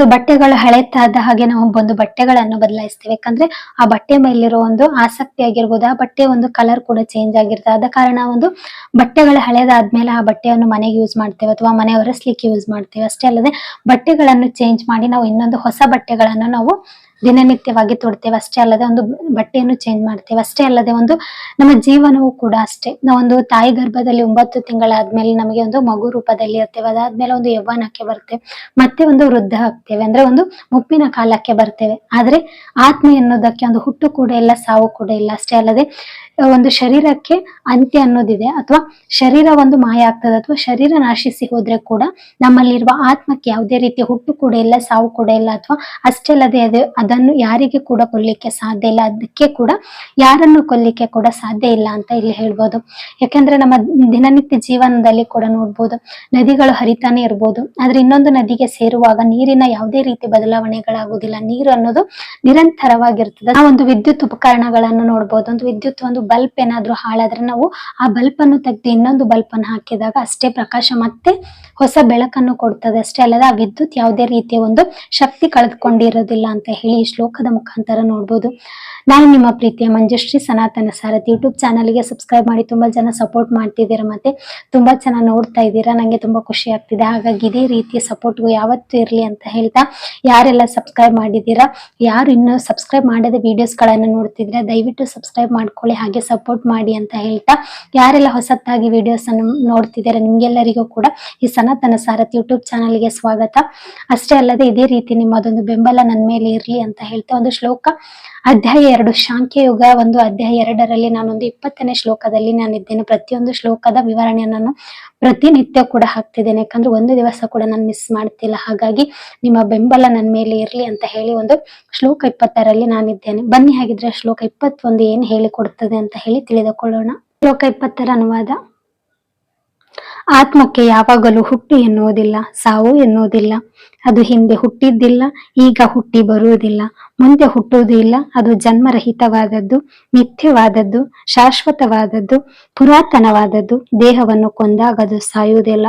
ಒಂದು ಬಟ್ಟೆಗಳು ಹಳೆತಾದ ಹಾಗೆ ನಾವು ಒಂದು ಬಟ್ಟೆಗಳನ್ನು ಬದಲಾಯಿಸ್ತೇವೆ. ಯಾಕಂದ್ರೆ ಆ ಬಟ್ಟೆ ಮೇಲಿರೋ ಒಂದು ಆಸಕ್ತಿ ಆಗಿರ್ಬೋದು, ಆ ಬಟ್ಟೆ ಒಂದು ಕಲರ್ ಕೂಡ ಚೇಂಜ್ ಆಗಿರ್ತದೆ. ಆದ ಕಾರಣ ಒಂದು ಬಟ್ಟೆಗಳು ಹಳೆದಾದ್ಮೇಲೆ ಆ ಬಟ್ಟೆಯನ್ನು ಮನೆಗೆ ಯೂಸ್ ಮಾಡ್ತೇವೆ ಅಥವಾ ಮನೆ ಒರೆಸ್ಲಿಕ್ಕೆ ಯೂಸ್ ಮಾಡ್ತೇವೆ. ಅಷ್ಟೇ ಅಲ್ಲದೆ ಬಟ್ಟೆಗಳನ್ನು ಚೇಂಜ್ ಮಾಡಿ ನಾವು ಇನ್ನೊಂದು ಹೊಸ ಬಟ್ಟೆಗಳನ್ನು ನಾವು ದಿನನಿತ್ಯವಾಗಿ ತೊಡ್ತೇವೆ. ಅಷ್ಟೇ ಅಲ್ಲದೆ ಒಂದು ಬಟ್ಟೆಯನ್ನು ಚೇಂಜ್ ಮಾಡ್ತೇವೆ. ಅಷ್ಟೇ ಅಲ್ಲದೆ ಒಂದು ನಮ್ಮ ಜೀವನವು ಕೂಡ ಅಷ್ಟೇ. ಒಂದು ತಾಯಿ ಗರ್ಭದಲ್ಲಿ ಒಂಬತ್ತು ತಿಂಗಳಾದ್ಮೇಲೆ ನಮಗೆ ಒಂದು ಮಗು ರೂಪದಲ್ಲಿ ಇರ್ತೇವೆ. ಅದಾದ್ಮೇಲೆ ಒಂದು ಯೌವನಕ್ಕೆ ಬರ್ತೇವೆ. ಮತ್ತೆ ಒಂದು ವೃದ್ಧ ಆಗ್ತೇವೆ. ಅಂದ್ರೆ ಒಂದು ಮುಪ್ಪಿನ ಕಾಲಕ್ಕೆ ಬರ್ತೇವೆ. ಆದ್ರೆ ಆತ್ಮ ಅನ್ನೋದಕ್ಕೆ ಒಂದು ಹುಟ್ಟು ಕೂಡ ಇಲ್ಲ, ಸಾವು ಕೂಡ ಇಲ್ಲ. ಅಷ್ಟೇ ಅಲ್ಲದೆ ಒಂದು ಶರೀರಕ್ಕೆ ಅಂತ್ಯ ಅನ್ನೋದಿದೆ. ಅಥವಾ ಶರೀರ ಒಂದು ಮಾಯ ಆಗ್ತದೆ. ಅಥವಾ ಶರೀರ ನಾಶಿಸಿ ಹೋದ್ರೆ ಕೂಡ ನಮ್ಮಲ್ಲಿರುವ ಆತ್ಮಕ್ಕೆ ಯಾವುದೇ ರೀತಿಯ ಹುಟ್ಟು ಕೂಡ ಇಲ್ಲ, ಸಾವು ಕೂಡ ಇಲ್ಲ. ಅಥವಾ ಅಷ್ಟೇ ಅಲ್ಲದೆ ಅದು ಅದನ್ನು ಯಾರಿಗೆ ಕೂಡ ಕೊಲ್ಲಿಕ್ಕೆ ಸಾಧ್ಯ ಇಲ್ಲ, ಅದಕ್ಕೆ ಕೂಡ ಯಾರನ್ನು ಕೊಲ್ಲಿಕ್ಕೆ ಕೂಡ ಸಾಧ್ಯ ಇಲ್ಲ ಅಂತ ಇಲ್ಲಿ ಹೇಳ್ಬೋದು. ಯಾಕಂದ್ರೆ ನಮ್ಮ ದಿನನಿತ್ಯ ಜೀವನದಲ್ಲಿ ಕೂಡ ನೋಡ್ಬೋದು, ನದಿಗಳು ಹರಿತಾನೆ ಇರ್ಬೋದು, ಆದ್ರೆ ಇನ್ನೊಂದು ನದಿಗೆ ಸೇರುವಾಗ ನೀರಿನ ಯಾವುದೇ ರೀತಿ ಬದಲಾವಣೆಗಳಾಗುವುದಿಲ್ಲ. ನೀರು ಅನ್ನೋದು ನಿರಂತರವಾಗಿರ್ತದೆ. ನಾವು ಒಂದು ವಿದ್ಯುತ್ ಉಪಕರಣಗಳನ್ನು ನೋಡ್ಬೋದು, ಒಂದು ವಿದ್ಯುತ್ ಒಂದು ಬಲ್ಪ್ ಏನಾದ್ರೂ ಹಾಳಾದ್ರೆ ನಾವು ಆ ಬಲ್ಪ್ ಅನ್ನು ತೆಗೆದು ಇನ್ನೊಂದು ಬಲ್ಪ್ ಅನ್ನು ಹಾಕಿದಾಗ ಅಷ್ಟೇ ಪ್ರಕಾಶ ಮತ್ತೆ ಹೊಸ ಬೆಳಕನ್ನು ಕೊಡ್ತದೆ ಅಷ್ಟೇ ಅಲ್ಲದೆ ಆ ವಿದ್ಯುತ್ ಯಾವುದೇ ರೀತಿಯ ಒಂದು ಶಕ್ತಿ ಕಳೆದುಕೊಂಡಿರೋದಿಲ್ಲ ಅಂತ ಹೇಳಿ ಈ ಶ್ಲೋಕದ ಮುಖಾಂತರ ನೋಡ್ಬೋದು. ನಾನು ನಿಮ್ಮ ಪ್ರೀತಿಯ ಮಂಜುಶ್ರೀ ಸನಾತನ ಸಾರಥಿ ಯೂಟ್ಯೂಬ್ ಚಾನಲ್ಗೆ ಸಬ್ಸ್ಕ್ರೈಬ್ ಮಾಡಿ ತುಂಬಾ ಜನ ಸಪೋರ್ಟ್ ಮಾಡ್ತಿದ್ದೀರಾ ಮತ್ತೆ ತುಂಬಾ ಚೆನ್ನಾಗಿ ನೋಡ್ತಾ ಇದ್ದೀರಾ ನಂಗೆ ತುಂಬಾ ಖುಷಿ ಆಗ್ತಿದೆ. ಹಾಗಾಗಿ ಇದೇ ರೀತಿಯ ಸಪೋರ್ಟ್ಗೂ ಯಾವತ್ತೂ ಇರಲಿ ಅಂತ ಹೇಳ್ತಾ ಯಾರೆಲ್ಲ ಸಬ್ಸ್ಕ್ರೈಬ್ ಮಾಡಿದ್ದೀರಾ, ಯಾರು ಇನ್ನು ಸಬ್ಸ್ಕ್ರೈಬ್ ಮಾಡದ ವಿಡಿಯೋಸ್ ಗಳನ್ನ ನೋಡ್ತಿದ್ರೆ ದಯವಿಟ್ಟು ಸಬ್ಸ್ಕ್ರೈಬ್ ಮಾಡ್ಕೊಳ್ಳಿ, ಹಾಗೆ ಸಪೋರ್ಟ್ ಮಾಡಿ ಅಂತ ಹೇಳ್ತಾ ಯಾರೆಲ್ಲ ಹೊಸತ್ತಾಗಿ ವಿಡಿಯೋಸ್ ಅನ್ನು ನೋಡ್ತಿದ್ದಾರೆ ನಿಮ್ಗೆಲ್ಲರಿಗೂ ಕೂಡ ಈ ಸನಾತನ ಸಾರಥಿ ಯೂಟ್ಯೂಬ್ ಚಾನಲ್ಗೆ ಸ್ವಾಗತ. ಅಷ್ಟೇ ಅಲ್ಲದೆ ಇದೇ ರೀತಿ ನಿಮ್ಮದೊಂದು ಬೆಂಬಲ ನನ್ನ ಮೇಲೆ ಇರಲಿ ಹೇಳ್ತಾ ಒಂದು ಶ್ಲೋಕ. ಅಧ್ಯಾಯ ಎರಡು ಶಾಂಖ್ಯಯುಗ ಒಂದು ಅಧ್ಯಾಯ ಎರಡರಲ್ಲಿ ನಾನೊಂದು ಇಪ್ಪತ್ತನೇ ಶ್ಲೋಕದಲ್ಲಿ ನಾನಿದ್ದೇನೆ. ಪ್ರತಿಯೊಂದು ಶ್ಲೋಕದ ವಿವರಣೆಯನ್ನು ನಾನು ಪ್ರತಿನಿತ್ಯ ಕೂಡ ಹಾಕ್ತಿದ್ದೇನೆ. ಯಾಕಂದ್ರೆ ಒಂದು ದಿವಸ ಕೂಡ ನಾನು ಮಿಸ್ ಮಾಡ್ತಿಲ್ಲ. ಹಾಗಾಗಿ ನಿಮ್ಮ ಬೆಂಬಲ ನನ್ನ ಮೇಲೆ ಇರ್ಲಿ ಅಂತ ಹೇಳಿ ಒಂದು ಶ್ಲೋಕ ಇಪ್ಪತ್ತರಲ್ಲಿ ನಾನಿದ್ದೇನೆ. ಬನ್ನಿ ಹಾಗಿದ್ರೆ ಶ್ಲೋಕ ಇಪ್ಪತ್ತೊಂದು ಏನು ಹೇಳಿಕೊಡ್ತದೆ ಅಂತ ಹೇಳಿ ತಿಳಿದುಕೊಳ್ಳೋಣ. ಶ್ಲೋಕ ಇಪ್ಪತ್ತರ ಅನುವಾದ. ಆತ್ಮಕ್ಕೆ ಯಾವಾಗಲೂ ಹುಟ್ಟು ಎನ್ನುವುದಿಲ್ಲ, ಸಾವು ಎನ್ನುವುದಿಲ್ಲ. ಅದು ಹಿಂದೆ ಹುಟ್ಟಿದ್ದಿಲ್ಲ, ಈಗ ಹುಟ್ಟಿ ಬರುವುದಿಲ್ಲ. ಮುಂದೆ ಹುಟ್ಟುವುದಿಲ್ಲ ಅದು ಜನ್ಮರಹಿತವಾದದ್ದು, ಮಿಥ್ಯವಾದದ್ದು, ಶಾಶ್ವತವಾದದ್ದು, ಪುರಾತನವಾದದ್ದು. ದೇಹವನ್ನು ಕೊಂದಾಗ ಅದು ಸಾಯುವುದಿಲ್ಲ.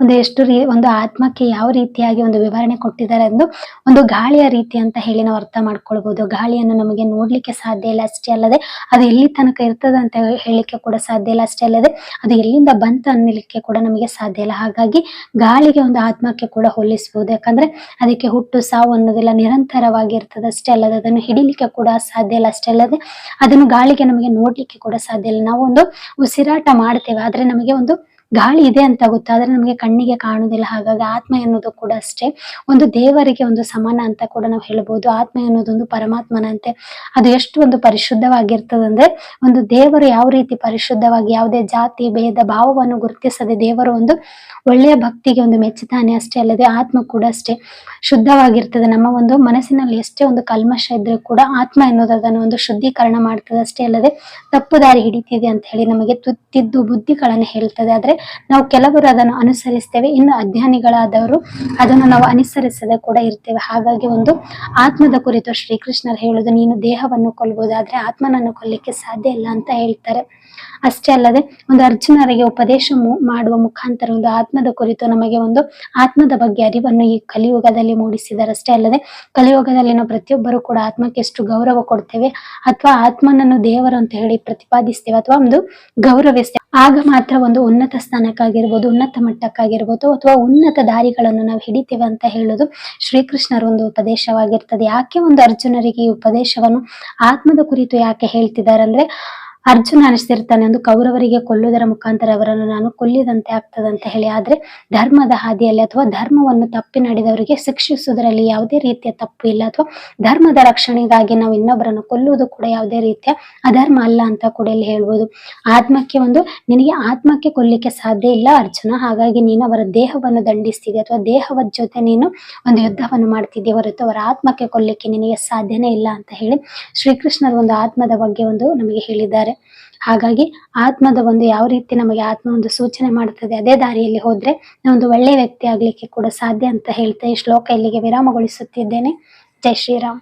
ಒಂದು ಎಷ್ಟು ರೀ, ಒಂದು ಆತ್ಮಕ್ಕೆ ಯಾವ ರೀತಿಯಾಗಿ ಒಂದು ವಿವರಣೆ ಕೊಟ್ಟಿದ್ದಾರೆ ಎಂದು ಒಂದು ಗಾಳಿಯ ರೀತಿ ಅಂತ ಹೇಳಿ ನಾವು ಅರ್ಥ ಮಾಡ್ಕೊಳ್ಬಹುದು ಗಾಳಿಯನ್ನು ನಮಗೆ ನೋಡ್ಲಿಕ್ಕೆ ಸಾಧ್ಯ ಇಲ್ಲ, ಅಷ್ಟೇ ಅಲ್ಲದೆ ಅದು ಎಲ್ಲಿ ತನಕ ಇರ್ತದೆ ಅಂತ ಹೇಳಲಿಕ್ಕೆ ಕೂಡ ಸಾಧ್ಯ ಇಲ್ಲ, ಅಷ್ಟೇ ಅಲ್ಲದೆ ಅದು ಎಲ್ಲಿಂದ ಬಂತು ಅನ್ನಲಿಕ್ಕೆ ಕೂಡ ನಮಗೆ ಸಾಧ್ಯ ಇಲ್ಲ. ಹಾಗಾಗಿ ಗಾಳಿಗೆ ಒಂದು ಆತ್ಮಕ್ಕೆ ಕೂಡ ಹೋಲಿಸಬಹುದು ಯಾಕಂದ್ರೆ ಅದಕ್ಕೆ ಹುಟ್ಟು, ಸಾವು ಅನ್ನೋದಿಲ್ಲ ನಿರಂತರವಾಗಿ ಇರ್ತದೆ ಅಷ್ಟೇ ಅಲ್ಲದೆ ಅದನ್ನು ಹಿಡಿಲಿಕ್ಕೆ ಕೂಡ ಸಾಧ್ಯ ಇಲ್ಲ, ಅಷ್ಟೇ ಅಲ್ಲದೆ ಅದನ್ನು ಗಾಳಿಗೆ ನಮಗೆ ನೋಡ್ಲಿಕ್ಕೆ ಕೂಡ ಸಾಧ್ಯ ಇಲ್ಲ. ನಾವು ಒಂದು ಉಸಿರಾಟ ಮಾಡ್ತೇವೆ, ಆದ್ರೆ ನಮಗೆ ಒಂದು ಗಾಳಿ ಇದೆ ಅಂತ ಗೊತ್ತಾದ್ರೆ ನಮಗೆ ಕಣ್ಣಿಗೆ ಕಾಣುವುದಿಲ್ಲ. ಹಾಗಾಗಿ ಆತ್ಮ ಎನ್ನುವುದು ಕೂಡ ಅಷ್ಟೇ. ಒಂದು ದೇವರಿಗೆ ಒಂದು ಸಮಾನ ಅಂತ ಕೂಡ ನಾವು ಹೇಳ್ಬೋದು. ಆತ್ಮ ಎನ್ನುವುದೊಂದು ಪರಮಾತ್ಮನಂತೆ. ಅದು ಎಷ್ಟು ಒಂದು ಪರಿಶುದ್ಧವಾಗಿರ್ತದಂದ್ರೆ ಒಂದು ದೇವರು ಯಾವ ರೀತಿ ಪರಿಶುದ್ಧವಾಗಿ ಯಾವುದೇ ಜಾತಿ, ಭೇದ, ಭಾವವನ್ನು ಗುರುತಿಸದೆ ದೇವರು ಒಂದು ಒಳ್ಳೆಯ ಭಕ್ತಿಗೆ ಒಂದು ಮೆಚ್ಚುತ್ತಾನೆ ಅಷ್ಟೇ ಅಲ್ಲದೆ ಆತ್ಮ ಕೂಡ ಅಷ್ಟೇ ಶುದ್ಧವಾಗಿರ್ತದೆ. ನಮ್ಮ ಒಂದು ಮನಸ್ಸಿನಲ್ಲಿ ಎಷ್ಟೇ ಒಂದು ಕಲ್ಮಶ ಇದ್ರೆ ಕೂಡ ಆತ್ಮ ಎನ್ನುವುದು ಅದನ್ನು ಒಂದು ಶುದ್ಧೀಕರಣ ಮಾಡ್ತದೆ ಅಷ್ಟೇ ಅಲ್ಲದೆ ತಪ್ಪು ದಾರಿ ಹಿಡಿತಿದೆ ಅಂತ ಹೇಳಿ ನಮಗೆ ತುತ್ತಿದ್ದು ಬುದ್ಧಿಗಳನ್ನು ಹೇಳ್ತದೆ. ಆದ್ರೆ ನಾವು ಕೆಲವರು ಅದನ್ನು ಅನುಸರಿಸ್ತೇವೆ. ಇನ್ನು ಅಜ್ಞಾನಿಗಳಾದವರು ಅದನ್ನು ನಾವು ಅನುಸರಿಸದೆ ಕೂಡ ಇರ್ತೇವೆ. ಹಾಗಾಗಿ ಒಂದು ಆತ್ಮದ ಕುರಿತು ಶ್ರೀಕೃಷ್ಣರು ಹೇಳುದು ನೀನು ದೇಹವನ್ನು ಕೊಲ್ಬೋದಾದ್ರೆ ಆತ್ಮನನ್ನು ಕೊಲ್ಲಿಕ್ಕೆ ಸಾಧ್ಯ ಇಲ್ಲ ಅಂತ ಹೇಳ್ತಾರೆ. ಅಷ್ಟೇ ಅಲ್ಲದೆ ಒಂದು ಅರ್ಜುನರಿಗೆ ಉಪದೇಶ ಮಾಡುವ ಮುಖಾಂತರ ಒಂದು ಆತ್ಮದ ಕುರಿತು ನಮಗೆ ಒಂದು ಆತ್ಮದ ಬಗ್ಗೆ ಅರಿವನ್ನು ಈ ಕಲಿಯುಗದಲ್ಲಿ ಮೂಡಿಸಿದರೆ ಅಷ್ಟೇ ಅಲ್ಲದೆ ಕಲಿಯುಗದಲ್ಲಿ ನಾವು ಪ್ರತಿಯೊಬ್ಬರು ಕೂಡ ಆತ್ಮಕ್ಕೆ ಎಷ್ಟು ಗೌರವ ಕೊಡ್ತೇವೆ ಅಥವಾ ಆತ್ಮನನ್ನು ದೇವರು ಅಂತ ಹೇಳಿ ಪ್ರತಿಪಾದಿಸ್ತೇವೆ ಅಥವಾ ಒಂದು ಗೌರವಿಸ್ತೇವೆ, ಆಗ ಮಾತ್ರ ಒಂದು ಉನ್ನತ ಸ್ಥಾನಕ್ಕಾಗಿರ್ಬೋದು ಉನ್ನತ ಮಟ್ಟಕ್ಕಾಗಿರ್ಬೋದು ಅಥವಾ ಉನ್ನತ ದಾರಿಗಳನ್ನು ನಾವು ಹಿಡಿತೇವೆ ಅಂತ ಹೇಳೋದು ಶ್ರೀಕೃಷ್ಣರ ಒಂದು ಉಪದೇಶವಾಗಿರ್ತದೆ. ಯಾಕೆ ಒಂದು ಅರ್ಜುನರಿಗೆ ಈ ಉಪದೇಶವನ್ನು ಆತ್ಮದ ಕುರಿತು ಯಾಕೆ ಹೇಳ್ತಿದ್ದಾರೆ ಅಂದ್ರೆ ಅರ್ಜುನ ಅನಿಸ್ತಿರ್ತಾನೆ ಒಂದು ಕೌರವರಿಗೆ ಕೊಲ್ಲುವುದರ ಮುಖಾಂತರ ಅವರನ್ನು ನಾನು ಕೊಲ್ಲಿದಂತೆ ಆಗ್ತದೆ ಅಂತ ಹೇಳಿ. ಆದ್ರೆ ಧರ್ಮದ ಹಾದಿಯಲ್ಲಿ ಅಥವಾ ಧರ್ಮವನ್ನು ತಪ್ಪಿ ನಡೆದವರಿಗೆ ಶಿಕ್ಷಿಸುವುದರಲ್ಲಿ ಯಾವುದೇ ರೀತಿಯ ತಪ್ಪು ಇಲ್ಲ. ಅಥವಾ ಧರ್ಮದ ರಕ್ಷಣೆಗಾಗಿ ನಾವು ಇನ್ನೊಬ್ಬರನ್ನು ಕೊಲ್ಲುವುದು ಕೂಡ ಯಾವುದೇ ರೀತಿಯ ಅಧರ್ಮ ಅಲ್ಲ ಅಂತ ಕೂಡ ಇಲ್ಲಿ ಹೇಳ್ಬೋದು. ಆತ್ಮಕ್ಕೆ ಒಂದು, ನಿನಗೆ ಆತ್ಮಕ್ಕೆ ಕೊಲ್ಲಿಕ್ಕೆ ಸಾಧ್ಯ ಇಲ್ಲ ಅರ್ಜುನ. ಹಾಗಾಗಿ ನೀನು ಅವರ ದೇಹವನ್ನು ದಂಡಿಸ್ತಿದ್ದೆ ಅಥವಾ ದೇಹದ ಜೊತೆ ನೀನು ಒಂದು ಯುದ್ಧವನ್ನು ಮಾಡ್ತಿದ್ದೆ ಹೊರತು ಅವರ ಆತ್ಮಕ್ಕೆ ಕೊಲ್ಲಿಕ್ಕೆ ನಿನಗೆ ಸಾಧ್ಯನೇ ಇಲ್ಲ ಅಂತ ಹೇಳಿ ಶ್ರೀಕೃಷ್ಣರ ಒಂದು ಆತ್ಮದ ಬಗ್ಗೆ ಒಂದು ನಮಗೆ ಹೇಳಿದ್ದಾರೆ. ಹಾಗಾಗಿ ಆತ್ಮದ ಒಂದು ಯಾವ ರೀತಿ ನಮಗೆ ಆತ್ಮ ಒಂದು ಸೂಚನೆ ಮಾಡುತ್ತದೆ ಅದೇ ದಾರಿಯಲ್ಲಿ ಹೋದ್ರೆ ಒಂದು ಒಳ್ಳೆಯ ವ್ಯಕ್ತಿ ಆಗ್ಲಿಕ್ಕೆ ಕೂಡ ಸಾಧ್ಯ ಅಂತ ಹೇಳ್ತಾ ಈ ಶ್ಲೋಕ ಇಲ್ಲಿಗೆ ವಿರಾಮಗೊಳಿಸುತ್ತಿದ್ದೇನೆ. ಜೈ ಶ್ರೀರಾಮ್.